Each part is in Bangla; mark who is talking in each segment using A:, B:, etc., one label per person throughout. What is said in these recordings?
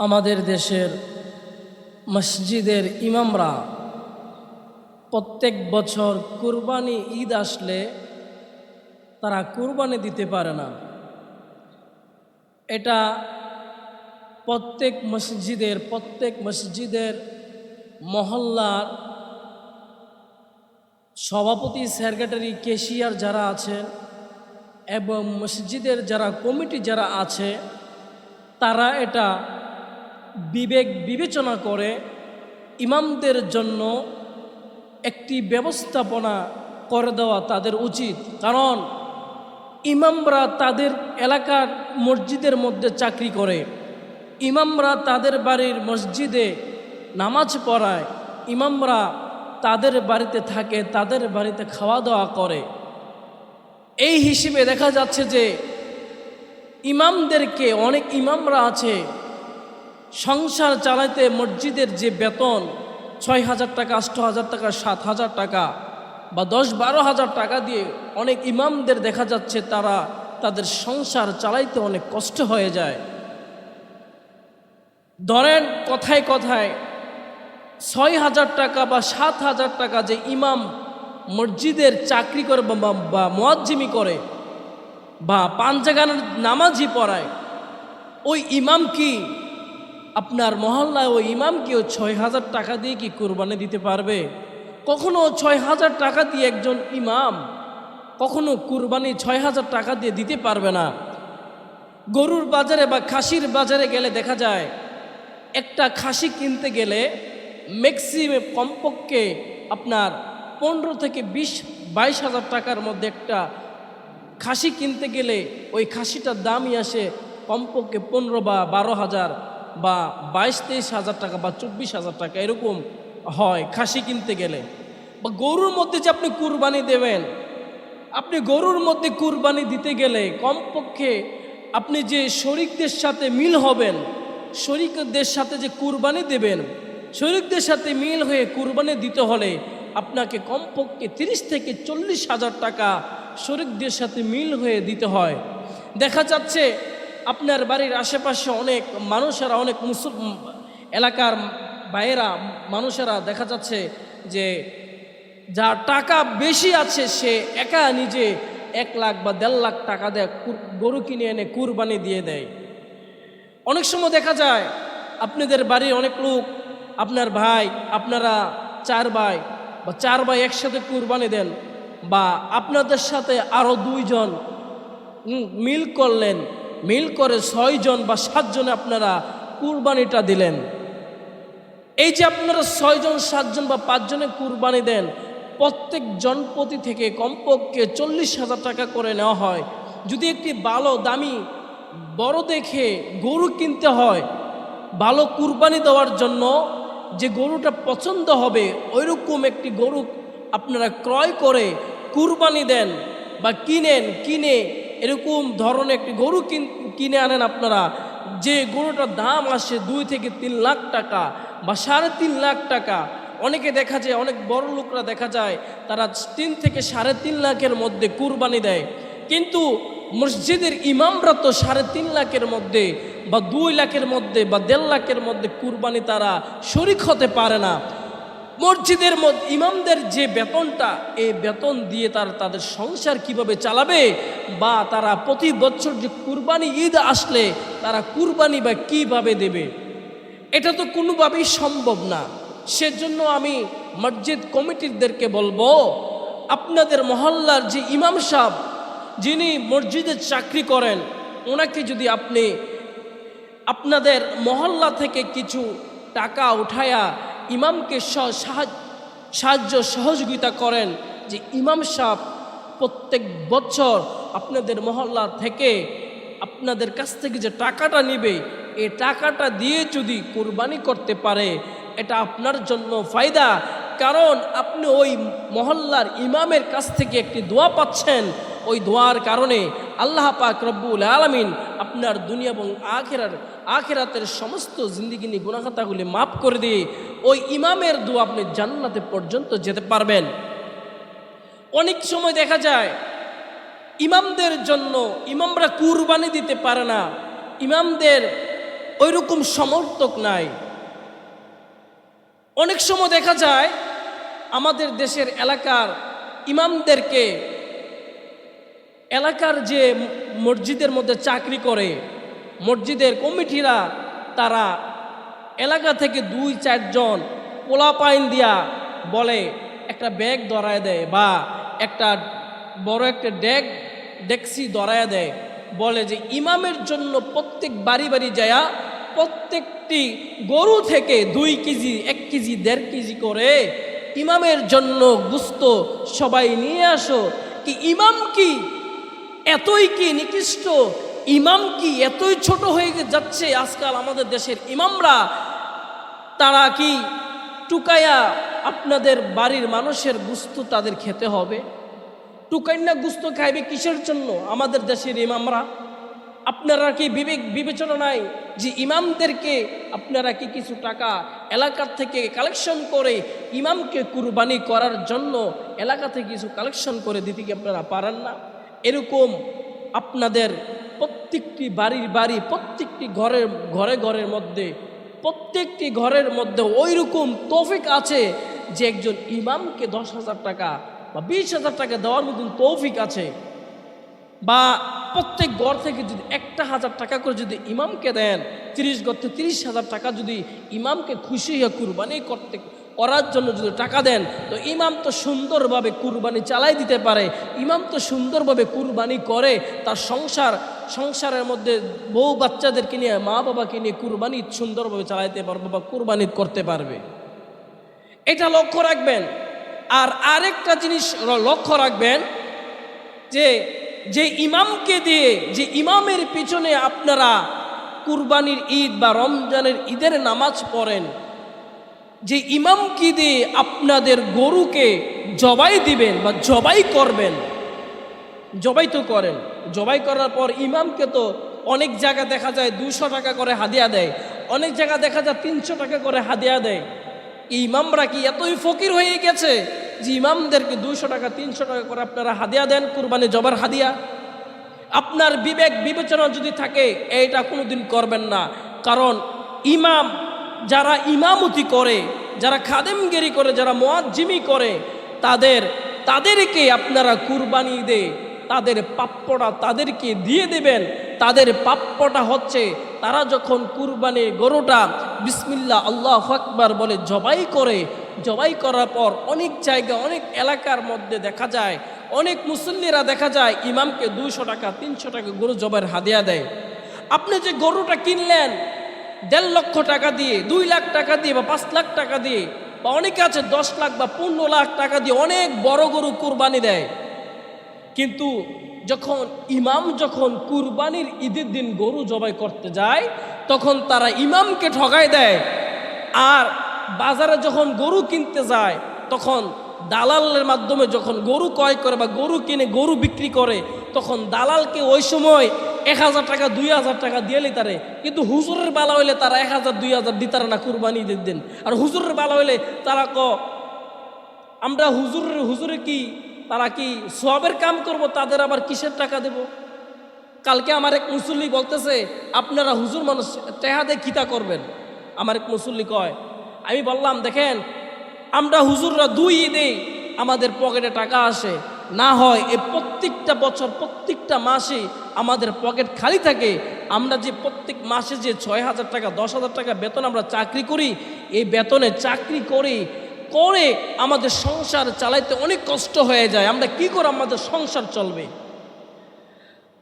A: আমাদের দেশের মসজিদের ইমামরা প্রত্যেক বছর কুরবানি ঈদ আসলে তারা কুরবানি দিতে পারে না। এটা প্রত্যেক মসজিদের প্রত্যেক মসজিদের মহল্লার সভাপতি, সেক্রেটারি, কেশিয়ার যারা আছেন এবং মসজিদের যারা কমিটি যারা আছে, তারা এটা বিবেক বিবেচনা করে ইমামদের জন্য একটি ব্যবস্থাপনা করে দেওয়া তাদের উচিত। কারণ ইমামরা তাদের এলাকার মসজিদের মধ্যে চাকরি করে, ইমামরা তাদের বাড়ির মসজিদে নামাজ পড়ায়, ইমামরা তাদের বাড়িতে থাকে, তাদের বাড়িতে খাওয়া দাওয়া করে। এই হিসেবে দেখা যাচ্ছে যে ইমামদেরকে, অনেক ইমামরা আছে সংসার চালাইতে মসজিদের যে বেতন, ছয় হাজার টাকা, আষ্ট হাজার টাকা, সাত হাজার টাকা বা দশ বারো হাজার টাকা দিয়ে অনেক ইমামদের দেখা যাচ্ছে তারা তাদের সংসার চালাইতে অনেক কষ্ট হয়ে যায়। ধরেন কথায় কথায় ছয় হাজার টাকা বা সাত হাজার টাকা যে ইমাম মসজিদের চাকরি করে বা- মোয়াজ্জিমি করে বা পাঞ্জাগানের নামাজি পড়ায়, ওই ইমাম কি আপনার মহল্লায় ওই ইমাম কি ওই ছয় হাজার টাকা দিয়ে কি কোরবানি দিতে পারবে? কখনো ছয় হাজার টাকা দিয়ে একজন ইমাম কখনো কুরবানি ছয় হাজার টাকা দিয়ে দিতে পারবে না। গরুর বাজারে বা খাসির বাজারে গেলে দেখা যায়, একটা খাসি কিনতে গেলে ম্যাক্সিমাম কমপক্ষে আপনার পনেরো থেকে বিশ, বাইশ হাজার টাকার মধ্যে একটা খাসি কিনতে গেলে ওই খাসিটার দামই আসে কমপক্ষে পনেরো বা বারো হাজার। বা বাইশ, তেইশ হাজার টাকা বা চব্বিশ হাজার টাকা এরকম হয়, খাসি কিনতে গেলে। বা গরুর মধ্যে যে আপনি কুরবানি দেবেন, আপনি গরুর মধ্যে কুরবানি দিতে গেলে কমপক্ষে আপনি যে শরিকদের সাথে মিল হবেন, শরিকদের সাথে যে কুরবানি দেবেন, শরিকদের সাথে মিল হয়ে কুরবানি দিতে হলে আপনাকে কমপক্ষে তিরিশ থেকে চল্লিশ হাজার টাকা শরিকদের সাথে মিল হয়ে দিতে হয়। দেখা যাচ্ছে আপনার বাড়ির আশেপাশে অনেক মানুষেরা, অনেক মুসল এলাকার বাইরা মানুষেরা দেখা যাচ্ছে যে যার টাকা বেশি আছে, সে একা নিজে এক লাখ বা দেড় লাখ টাকা দেয় গরু কিনে এনে কুরবানি দিয়ে দেয়। অনেক সময় দেখা যায়, আপনাদের বাড়ির অনেক লোক, আপনার ভাই, আপনারা চার ভাই বা চার ভাই একসাথে কুরবানি দেন বা আপনাদের সাথে আরও দুইজন মিল করলেন মিল করে ছয়জন বা সাতজনে আপনারা কুরবানিটা দিলেন। এই যে আপনারা ছয়জন সাতজন বা পাঁচজনে কুরবানি দেন, প্রত্যেক জনপতি থেকে কমপক্ষে চল্লিশ হাজার টাকা করে নেওয়া হয়। যদি একটি ভালো, দামি, বড় দেখে গরু কিনতে হয়, ভালো কুরবানি দেওয়ার জন্য যে গরুটা পছন্দ হবে, ওইরকম একটি গরু আপনারা ক্রয় করে কুরবানি দেন বা কিনেন, কিনে এরকম ধরনের একটি গরু কিন- আনেন আপনারা। যে গরুটার দাম আসে দুই থেকে তিন লাখ টাকা বা সাড়ে তিন লাখ টাকা। অনেকে দেখা যায়, অনেক বড় লোকরা দেখা যায়, তারা তিন থেকে সাড়ে তিন লাখের মধ্যে কুরবানি দেয়। কিন্তু মসজিদের ইমামরা তো সাড়ে তিন লাখের মধ্যে বা দুই লাখের মধ্যে বা দেড় লাখের মধ্যে কুরবানি তারা শরিক হতে পারে না। মসজিদের ইমামদের যে বেতনটা এই বেতন দিয়ে তারা তাদের সংসার কীভাবে চালাবে বা তারা প্রতি বছর যে কুরবানি ঈদ আসলে তারা কুরবানি বা কীভাবে দেবে? এটা তো কোনোভাবেই সম্ভব না। সেজন্য আমি মসজিদ কমিটিদেরকে বলব, আপনাদের মহল্লার যে ইমাম সাহেব, যিনি মসজিদে চাকরি করেন, ওনাকে যদি আপনি আপনাদের মহল্লা থেকে কিছু টাকা উঠায়া ইমামকে সাহায্য সহযোগিতা করেন যে ইমাম সাহ প্রত্যেক বছর আপনাদের মহল্লা থেকে আপনাদের কাছ থেকে যে টাকাটা নেবে, এ টাকাটা দিয়ে যদি কোরবানি করতে পারে, এটা আপনার জন্য ফায়দা। কারণ আপনি ওই মহল্লার ইমামের কাছ থেকে একটি দোয়া পাচ্ছেন। ওই দোয়ার কারণে আল্লাহ পাক রব্বুল আলমিন আপনার দুনিয়া এবং আখেরার, আখেরাতের সমস্ত জিন্দিগিনি গুণাখাতাগুলি মাফ করে দিয়ে ওই ইমামের দোয়া আপনি জান্নাতে পর্যন্ত যেতে পারবেন। অনেক সময় দেখা যায়, ইমামদের জন্য ইমামরা কুরবানি দিতে পারে না, ইমামদের ওইরকম সমর্থক নাই। অনেক সময় দেখা যায় আমাদের দেশের এলাকার ইমামদেরকে এলাকার যে মসজিদের মধ্যে চাকরি করে, মসজিদের কমিটিরা তারা এলাকা থেকে দুই চারজন পোলাপাইন দিয়া বলে, একটা ব্যাগ ধরায় দেয় বা একটা বড় একটা ডেক, ডেক্সি ধরায় দেয়। বলে যে ইমামের জন্য প্রত্যেক বাড়ি বাড়ি যায়া প্রত্যেকটি গরু থেকে দুই কেজি, এক কেজি, দেড় কেজি করে ইমামের জন্য গুস্ত, সবাই নিয়ে আসো। কি ইমাম কি? এতই কি নিকৃষ্ট? ইমাম কি এতই ছোট হয়ে যাচ্ছে আজকাল আমাদের দেশের ইমামরা? তারা কি টুকায়া আপনাদের বাড়ির মানুষের গুস্ত তাদের খেতে হবে? টুকাইনা গুস্ত খাইবে কিসের জন্য? আমাদের দেশের ইমামরা? আপনারা কি বিবেক বিবেচনা নাই যে ইমামদেরকে আপনারা কি কিছু টাকা এলাকার থেকে কালেকশন করে ইমামকে কুরবানি করার জন্য এলাকা থেকে কিছু কালেকশন করে দিতে কি আপনারা পারেন না? এরকম আপনাদের প্রত্যেকটি বাড়ির বাড়ি, প্রত্যেকটি ঘরের, ঘরে ঘরের মধ্যে, প্রত্যেকটি ঘরের মধ্যে ওই রকম তৌফিক আছে যে একজন ইমামকে দশ হাজার টাকা বা বিশ হাজার টাকা দেওয়ার মতন তৌফিক আছে। বা প্রত্যেক ঘর থেকে যদি একটা হাজার টাকা করে যদি ইমামকে দেন, তিরিশ গর্তে তিরিশ হাজার টাকা যদি ইমামকে খুশি হয়ে কুরবানি করতে, করার জন্য যদি টাকা দেন, তো ইমাম তো সুন্দরভাবে কুরবানি চালাই দিতে পারে। ইমাম তো সুন্দরভাবে কুরবানি করে, তার সংসার, সংসারের মধ্যে বউ বাচ্চাদেরকে নিয়ে, মা বাবাকে নিয়ে কুরবানি সুন্দরভাবে চালাইতে পারবে বা কুরবানি করতে পারবে। এটা লক্ষ্য রাখবেন। আর আরেকটা জিনিস লক্ষ্য রাখবেন যে যে ইমামকে দিয়ে, যে ইমামের পিছনে আপনারা কুরবানির ঈদ বা রমজানের ঈদের নামাজ পড়েন, যে ইমাম কি দিয়ে আপনাদের গরুকে জবাই দিবেন বা জবাই করবেন, জবাই তো করেন, জবাই করার পর ইমামকে তো অনেক জায়গা দেখা যায় দুশো টাকা করে হাদিয়া দেয়, অনেক জায়গা দেখা যায় তিনশো টাকা করে হাদিয়া দেয়। ইমামরা কি এতই ফকির হয়ে গেছে যে ইমামদেরকে দুশো টাকা, তিনশো টাকা করে আপনারা হাদিয়া দেন, কুরবানি জবার হাদিয়া। আপনার বিবেক বিবেচনা যদি থাকে, এইটা কোনোদিন করবেন না। কারণ ইমাম যারা ইমামতি করে, যারা খাদেমগিরি করে, যারা মোয়াজ্জিমি করে, তাদের, তাদেরকে আপনারা কুরবানি দে তাদের প্রাপ্যটা তাদেরকে দিয়ে দেবেন। তাদের প্রাপ্যটা হচ্ছে, তারা যখন কুরবানি গরুটা বিসমিল্লা আল্লাহ আকবার বলে জবাই করে জবাই করার পর অনেক জায়গা, অনেক এলাকার মধ্যে দেখা যায়, অনেক মুসল্লিরা দেখা যায় ইমামকে দুইশো টাকা, তিনশো টাকা গরু জবাইয়ের হাদিয়া দেয়। আপনি যে গরুটা কিনলেন, দেড় লক্ষ টাকা দিয়ে, দুই লাখ টাকা দিয়ে বা পাঁচ লাখ টাকা দিয়ে, বা অনেকে আছে দশ লাখ বা পনেরো লাখ টাকা দিয়ে অনেক বড় গরু কুরবানি দেয়। কিন্তু যখন ইমাম যখন কুরবানির ঈদের দিন গরু জবাই করতে যায়, তখন তারা ইমামকে ঠগায় দেয়। আর বাজারে যখন গরু কিনতে যায়, তখন দালালের মাধ্যমে যখন গরু ক্রয় করে বা গরু কিনে গরু বিক্রি করে, তখন দালালকে ওই সময় এক হাজার টাকা, দুই হাজার টাকা দিয়ে তারে কিন্তু হুজুরের বালা হইলে তারা এক হাজার, দুই হাজার দিতারে না, কুরবানি দিন। আর হুজুরের বালা হইলে তারা ক, আমরা হুজুরের, হুজুরে কি, তারা কি সবের কাম করব, তাদের আবার কিসের টাকা দেব? কালকে আমার এক মুসল্লি বলতেছে, আপনারা হুজুর মানুষ, টেহাদে খিতা করবেন? আমার এক মুসল্লি কয় আমি বললাম, দেখেন, আমরা হুজুররা দুই ঈদে আমাদের পকেটে টাকা আসে। না হয় এই প্রত্যেকটা বছর, প্রত্যেকটা মাসে আমাদের পকেট খালি থাকে। আমরা যে প্রত্যেক মাসে যে ছয় হাজার টাকা, দশ হাজার টাকা বেতন আমরা চাকরি করি, এই বেতনে চাকরি করি, করে আমাদের সংসার চালাইতে অনেক কষ্ট হয়ে যায়। আমরা কি করে আমাদের সংসার চলবে?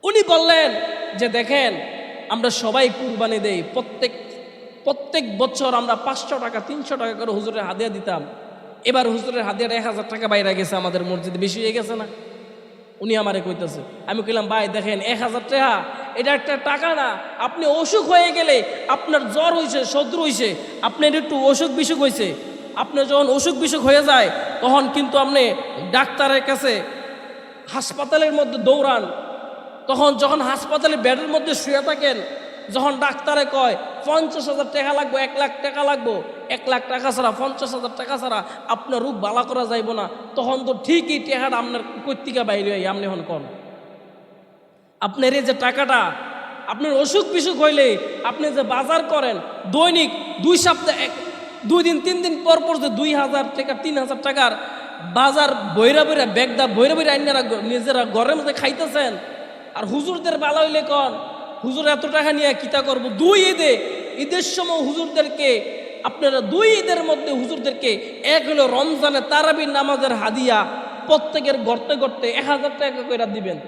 A: উনি বললেন যে, দেখেন, আমরা সবাই কুরবানি দেই। প্রত্যেক প্রত্যেক বছর আমরা পাঁচশো টাকা, তিনশো টাকা করে হুজুরের হাদিয়া দিতাম। এবার হুজুরের হাদিয়ার এক হাজার টাকা বাইরে গেছে আমাদের মসজিদে, বেশি হয়ে গেছে না? উনি আমারে কইতেছে, আমি কইলাম, ভাই, দেখেন, এক হাজার টাকা, এটা একটা টাকা না, আপনি অসুখ হয়ে গেলে আপনার জ্বর হয়েছে শত্রু হয়েছে আপনার একটু অসুখ বিসুখ হয়েছে আপনার যখন অসুখ বিসুখ হয়ে যায়, তখন কিন্তু আপনি ডাক্তারের কাছে হাসপাতালের মধ্যে দৌড়ান, তখন যখন হাসপাতালে বেডের মধ্যে শুয়ে থাকেন যখন ডাক্তারে কয়, পঞ্চাশ হাজার টাকা লাগবো, এক লাখ টাকা লাগবো। এক লাখ টাকা ছাড়া, পঞ্চাশ হাজার টাকা ছাড়া আপনার রূপ বালা করা যাইব না। তখন তো ঠিকই টাকাটা আপনার কৈতিকা বাইরে হয় আপনি এখন কন? আপনার এই যে টাকাটা, আপনার অসুখ বিসুখ হইলে আপনি যে বাজার করেন, দৈনিক দুই সপ্তাহ, এক, দুই দিন, তিন দিন পর পর যে দুই হাজার টাকা তিন হাজার টাকার বাজার বৈরা বৈরা ব্যাগদা বৈরা বৈরা আইনারা নিজেরা মধ্যে খাইতেছেন, আর হুজুরদের বেলা হইলে কন? হুজুর এত টাকা নিয়ে কিতা করব? দুই ঈদে, ঈদের সময় হুজুরদেরকে, আপনারা দুই ঈদের মধ্যে হুজুরদেরকে, এক হলো রমজানে তারাবির নামাজের হাদিয়া, প্রত্যেকের গর্তে গর্তে এক হাজার টাকা করে দিবেন।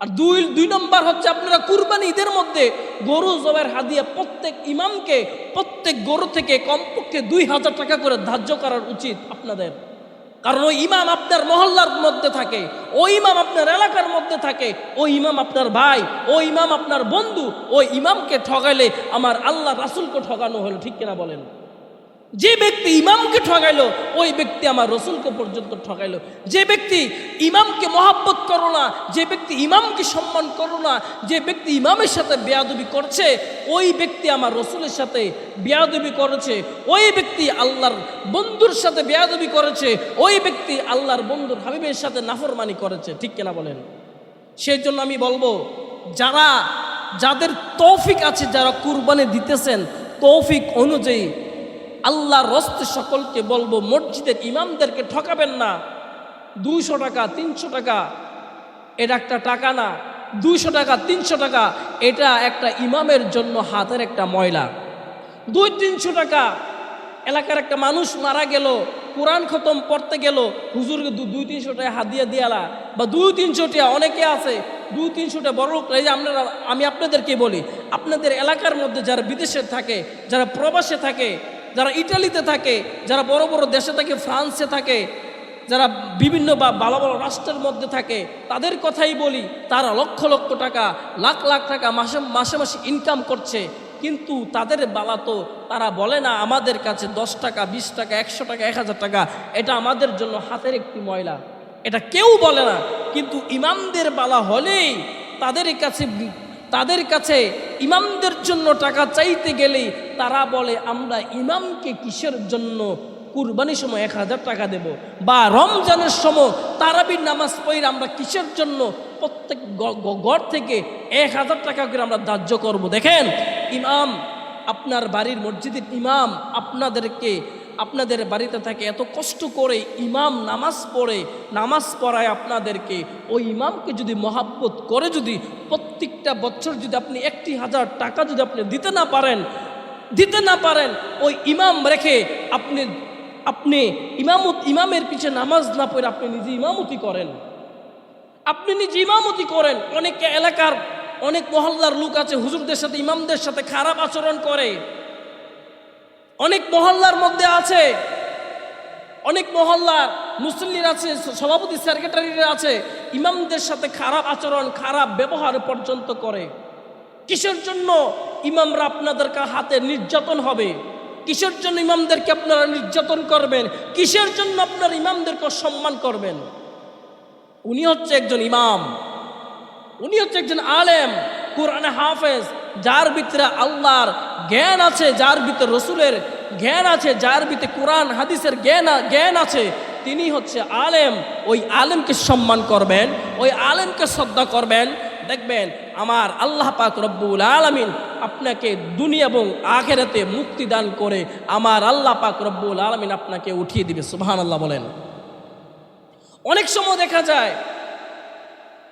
A: আর দুই দুই নম্বর হচ্ছে আপনারা কুরবানি ঈদের মধ্যে গরু জবের হাদিয়া প্রত্যেক ইমামকে, প্রত্যেক গরু থেকে কমপক্ষে দুই হাজার টাকা করে ধার্য করার উচিত আপনাদের। কারণ ওই ইমাম আপনার মহল্লার মধ্যে থাকে ওই ইমাম আপনার এলাকার মধ্যে থাকে ওই ইমাম আপনার ভাই ওই ইমাম আপনার বন্ধু ওই ইমামকে ঠগাইলে আমার আল্লাহ রাসুলকে ঠগানো হলো, ঠিক কিনা বলেন? যে ব্যক্তি ইমামকে ঠগাইলো, ওই ব্যক্তি আমার রসুলকে পর্যন্ত ঠগাইলো। যে ব্যক্তি ইমামকে মহাব্বত করো না, যে ব্যক্তি ইমামকে সম্মান করো না, যে ব্যক্তি ইমামের সাথে বেয়াদবি করছে, ওই ব্যক্তি আমার রসুলের সাথে বেয়াদবি করেছে। ওই ব্যক্তি আল্লাহর বন্ধুর সাথে বেয়াদবি করেছে। ওই ব্যক্তি আল্লাহর বন্ধুর হাবিবের সাথে নাফরমানি করেছে। ঠিক কিনা বলেন? সেই জন্য আমি বলব, যারা, যাদের তৌফিক আছে, যারা কুরবানি দিতেছেন, তৌফিক অনুযায়ী আল্লাহর রস্তে সকলকে বলব, মসজিদের ইমামদেরকে ঠকাবেন না। দুইশো টাকা, তিনশো টাকা, এটা একটা টাকা না। দুইশো টাকা, তিনশো টাকা, এটা একটা ইমামের জন্য হাতের একটা ময়লা। দুই, তিনশো টাকা, এলাকার একটা মানুষ মারা গেল, কোরআন খতম পড়তে গেল, হুজুরকে দুই, তিনশো টাকা হাদিয়া দিয়ালা বা দুই, তিনশো টাকা, অনেকে আছে দুই তিনশোটা বড় লোক, এই যে আপনারা, আমি আপনাদেরকে বলি, আপনাদের এলাকার মধ্যে যারা বিদেশে থাকে, যারা প্রবাসে থাকে যারা ইটালিতে থাকে, যারা বড় বড় দেশে থাকে, ফ্রান্সে থাকে, যারা বিভিন্ন বা ভালো ভালো রাষ্ট্রের মধ্যে থাকে, তাদের কথাই বলি, তারা লক্ষ লক্ষ টাকা, লাখ লাখ টাকা মাসে মাসে মাসে ইনকাম করছে। কিন্তু তাদের বালা তো তারা বলে না, আমাদের কাছে দশ টাকা, বিশ টাকা, একশো টাকা, এক হাজার টাকা, এটা আমাদের জন্য হাতের একটি ময়লা। এটা কেউ বলে না। কিন্তু ইমামদের বালা হলেই তাদের কাছে তাদের কাছে ইমামদের জন্য টাকা চাইতে গেলেই তারা বলে, আমরা ইমামকে কিসের জন্য কুরবানির সময় এক হাজার টাকা দেব বা রমজানের সময় তারাবির নামাজ পড়ে আমরা কিসের জন্য প্রত্যেক গ- গ- ঘর থেকে এক হাজার টাকা করে আমরা ধার্য করব? দেখেন, ইমাম আপনার বাড়ির মসজিদের ইমাম আপনাদেরকে আপনাদের বাড়িতে থাকে, এত কষ্ট করে ইমাম নামাজ পড়ে, নামাজ পড়ায় আপনাদেরকে, ওই ইমামকে যদি মহাব্বত করে যদি প্রত্যেকটা বছর যদি আপনি একটি হাজার টাকা যদি আপনি দিতে না পারেন, দিতে না পারেন, ওই ইমাম রেখে আপনি আপনি ইমামত, ইমামের পিছে নামাজ না পড়ে আপনি নিজে ইমামতি করেন। আপনি নিজে ইমামতি করেন। অনেক এলাকার অনেক মহল্লার লোক আছে, হুজুরদের সাথে, ইমামদের সাথে খারাপ আচরণ করে। অনেক মহল্লার মধ্যে আছে। অনেক মহল্লার মুসল্লির আছে সভাপতি, সেক্রেটারিরা আছে। ইমামদের সাথে খারাপ আচরণ, খারাপ ব্যবহার পর্যন্ত করে। কিসের জন্য ইমামরা আপনাদের হাতে নির্যাতন হবে? কিসের জন্য ইমামদেরকে আপনারা নির্যাতন করবেন? কিসের জন্য আপনার ইমামদেরকে সম্মান করবেন? উনি হচ্ছে একজন ইমাম। উনি হচ্ছে একজন আলেম, কোরআনে হাফেজ। যার ভিতরে আল্লাহর জ্ঞান আছে, যার ভিতরে রসুলের জ্ঞান আছে, যার ভিতরে কোরআন, হাদিসের জ্ঞান জ্ঞান আছে, তিনি হচ্ছে আলেম। ওই আলেমকে সম্মান করবেন, ওই আলেমকে শ্রদ্ধা করবেন। দেখবেন আমার আল্লাহ পাক রব্বুল আলমিন আপনাকে দুনিয়া এবং আখেরাতে মুক্তি দান করে আমার আল্লাহ পাক রব্বুল আলমিন আপনাকে উঠিয়ে দিবে সুবহান আল্লাহ বলেন। অনেক সময় দেখা যায়,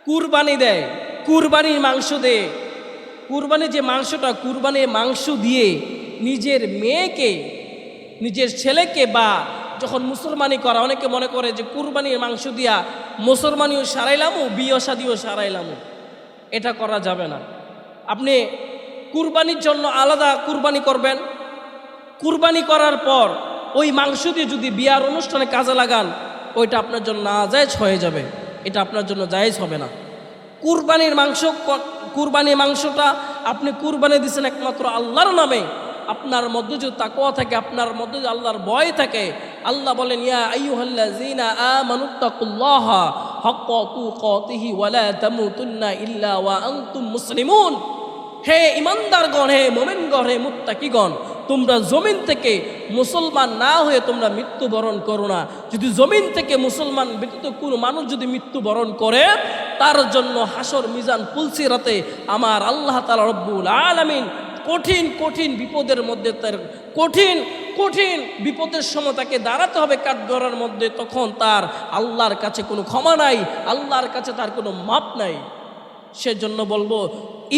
A: কুরবানি দেয়, কুরবানির মাংস দেয় কুরবানির যে মাংসটা, কুরবানির মাংস দিয়ে নিজের মেয়েকে, নিজের ছেলেকে বা যখন মুসলমানি করা, অনেকে মনে করে যে কুরবানির মাংস দিয়া মুসলমানিও সারাইলামও বিয়ে শাদিও সারাইলামও এটা করা যাবে না। আপনি কুরবানির জন্য আলাদা কুরবানি করবেন। কুরবানি করার পর ওই মাংস দিয়ে যদি বিয়ার অনুষ্ঠানে কাজে লাগান, ওইটা আপনার জন্য না জায়েজ হয়ে যাবে। এটা আপনার জন্য জায়েজ হবে না। কুরবানির মাংস ক- কুরবানির মাংসটা আপনি কুরবানি দিচ্ছেন একমাত্র আল্লাহর নামে। আপনার মধ্যে যদি তাকোয়া থাকে, আপনার মধ্যে যদি আল্লাহর ভয় থাকে, আল্লাহ বলেন, ইয়া আইয়ুহাল্লাযীনা আমানুত্তাকুল্লাহা হাক্কা তুকাতিহি ওয়ালা তামুতুন্না ইল্লা ওয়া আনতুম মুসলিমুন। হে ইমানদারগণ, হে মোমেনগণ, হে মুত্তাকিগণ তোমরা জমিন থেকে মুসলমান না হয়ে তোমরা মৃত্যুবরণ করো না। যদি জমিন থেকে মুসলমান ব্যতীত কোনো মানুষ যদি মৃত্যুবরণ করে, তার জন্য হাসর মিজান পুলসিরাতে আমার আল্লাহ তালা রব্বুল আলামিন কঠিন কঠিন বিপদের মধ্যে তার কঠিন কঠিন বিপদের সময় তাকে দাঁড়াতে হবে কাঠগড়ার মধ্যে। তখন তার আল্লাহর কাছে কোনো ক্ষমা নাই, আল্লাহর কাছে তার কোনো মাপ নাই। সেজন্য বলব,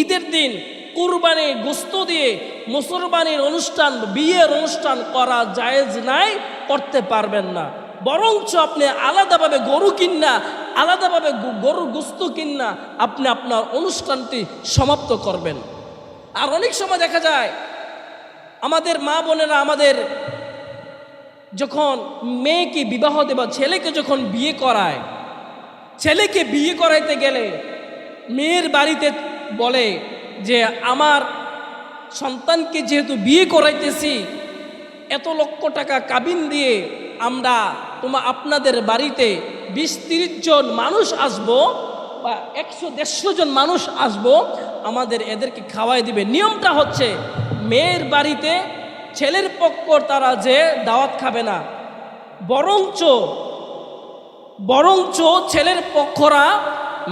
A: ঈদের দিন কুরবানি গোস্ত দিয়ে মুসলমানের অনুষ্ঠান, বিয়ের অনুষ্ঠান করা জায়েজ নাই, করতে পারবেন না। বরঞ্চ আপনি আলাদাভাবে গরু কিন্না, আলাদাভাবে গরুর গোস্ত কিন্না, আপনি আপনার অনুষ্ঠানটি সমাপ্ত করবেন। আর অনেক সময় দেখা যায়, আমাদের মা বোনেরা আমাদের যখন মেয়েকে বিবাহ দেবা, ছেলেকে যখন বিয়ে করায়, ছেলেকে বিয়ে করাইতে গেলে মেয়ের বাড়িতে বলে যে আমার সন্তানকে যেহেতু বিয়ে করাইতেছি, এত লক্ষ টাকা কাবিন দিয়ে আমরা তোমার আপনাদের বাড়িতে বিশ তিরিশ জন মানুষ আসব বা একশো দেড়শো জন মানুষ আসব, আমাদের এদেরকে খাওয়াই দিবে। নিয়মটা হচ্ছে, মেয়ের বাড়িতে ছেলের পক্ষ তারা যে দাওয়াত খাবে না, বরঞ্চ বরঞ্চ ছেলের পক্ষরা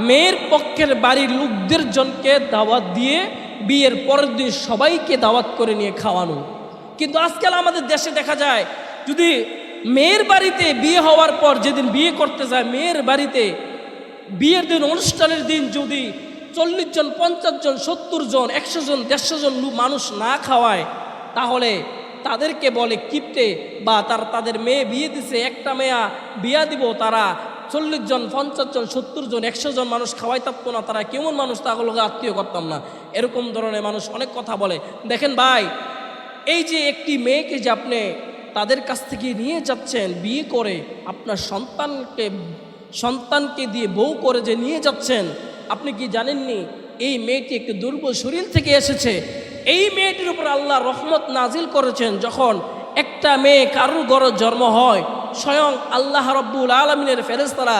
A: মেয়ের পক্ষের বাড়ির লোকদের জনকে দাওয়াত দিয়ে বিয়ের পরের দিন সবাইকে দাওয়াত করে নিয়ে খাওয়ানো। কিন্তু আজকাল আমাদের দেশে দেখা যায়, যদি মেয়ের বাড়িতে বিয়ে হওয়ার পর যেদিন বিয়ে করতে যায়, মেয়ের বাড়িতে বিয়ের দিন, অনুষ্ঠানের দিন যদি চল্লিশ জন, পঞ্চাশ জন, সত্তর জন, একশো জন, দেড়শো জন মানুষ না খাওয়ায়, তাহলে তাদেরকে বলে কিপটে বা তার, তাদের মেয়ে বিয়ে দিছে, একটা মেয়া বিয়া দিব, তারা চল্লিশ জন, পঞ্চাশ জন, সত্তর জন, একশো জন মানুষ খাওয়াই থাকতো না, তারা কেমন মানুষ তাগুলোকে আত্মীয় করতাম না। এরকম ধরনের মানুষ অনেক কথা বলে। দেখেন ভাই, এই যে একটি মেয়েকে যে আপনি তাদের কাছ থেকে নিয়ে যাচ্ছেন, বিয়ে করে আপনার সন্তানকে সন্তানকে দিয়ে বউ করে যে নিয়ে যাচ্ছেন, আপনি কি জানেননি, এই মেয়েটি একটি দুর্বল শরীর থেকে এসেছে। এই মেয়েটির উপর আল্লাহ রহমত নাজিল করেছেন যখন একটা মেয়ে কারুর ঘরে জন্ম হয় স্বয়ং আল্লাহ রব্বুল আলমিনের ফেরেস্তারা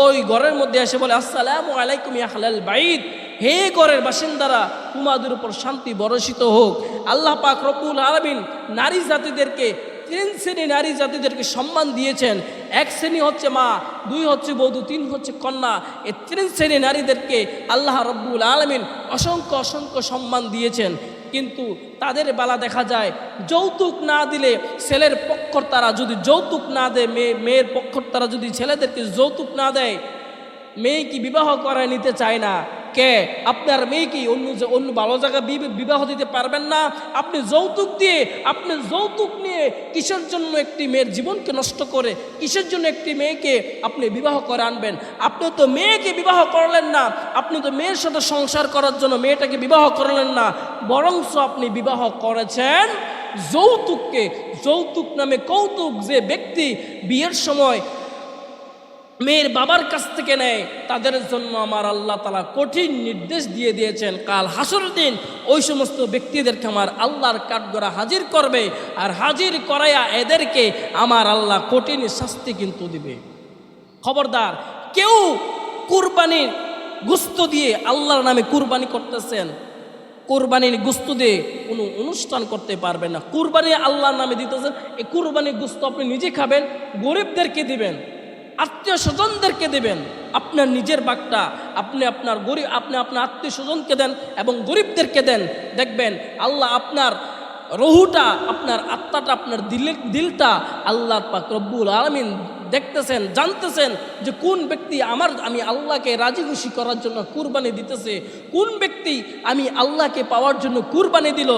A: ওই ঘরের মধ্যে এসে বলে, আসসালামু আলাইকুম ইয়াহলাল বাইদ হে ঘরের বাসিন্দারা, তোমাদের উপর শান্তি বরষিত হোক। আল্লাহ পাক রব্বুল আলমিন নারী জাতিদেরকে, তিন শ্রেণি নারী জাতিদেরকে সম্মান দিয়েছেন। এক শ্রেণি হচ্ছে মা, দুই হচ্ছে বধূ, তিন হচ্ছে কন্যা। এই তিন শ্রেণি নারীদেরকে আল্লাহ রব্বুল আলমিন অসংখ্য অসংখ্য সম্মান দিয়েছেন। কিন্তু তাদের বেলা দেখা যায়, যৌতুক না দিলে ছেলের পক্ষর তারা যদি যৌতুক না দেয়, মেয়ে, মেয়ের পক্ষর তারা যদি ছেলেদেরকে যৌতুক না দেয়, মেয়ে কি বিবাহ করায় নিতে চায় না? কে আপনার মেয়েকে অন্য যে- অন্য ভালো জায়গায় বিবাহ দিতে পারবেন না। আপনি যৌতুক দিয়ে, আপনি যৌতুক নিয়ে কিসের জন্য একটি মেয়ের জীবনকে নষ্ট করে, কিসের জন্য একটি মেয়েকে আপনি বিবাহ করে আনবেন? আপনি তো মেয়েকে বিবাহ করলেন না, আপনি তো মেয়ের সাথে সংসার করার জন্য মেয়েটাকে বিবাহ করলেন না। বরংস আপনি বিবাহ করেছেন যৌতুককে। যৌতুক নামে কৌতুক যে ব্যক্তি বিয়ের সময় মেয়ের বাবার কাছ থেকে নেয়, তাদের জন্য আমার আল্লাহ তালা কঠিন নির্দেশ দিয়ে দিয়েছেন। কাল হাসর দিন ওই সমস্ত ব্যক্তিদেরকে আমার আল্লাহর কাঠগড়া হাজির করবে আর হাজির করাইয়া এদেরকে আমার আল্লাহ কঠিন শাস্তি কিন্তু দিবে। খবরদার, কেউ কুরবানির গুস্ত দিয়ে আল্লাহর নামে কুরবানি করতেছেন, কোরবানির গুস্ত দিয়ে কোনো অনুষ্ঠান করতে পারবেন না। কুরবানি আল্লাহর নামে দিতেছেন, এই কুরবানির গুস্ত আপনি নিজে খাবেন, গরিবদেরকে দিবেন। আত্মীয় স্বজনদেরকে দেবেন। আপনার নিজের বাঘটা, আপনি আপনার গরিব আপনি আপনার আত্মীয় স্বজনকে দেন এবং গরিবদেরকে দেন। দেখবেন আল্লাহ আপনার রহুটা, আপনার আত্মাটা, আপনার দিলের দিলটা আল্লাহ পাক রব্বুল আলমিন দেখতেছেন, জানতেছেন যে কোন ব্যক্তি আমার, আমি আল্লাহকে রাজি খুশি করার জন্য কুরবানি দিতেছে, কোন ব্যক্তি আমি আল্লাহকে পাওয়ার জন্য কুরবানি দিল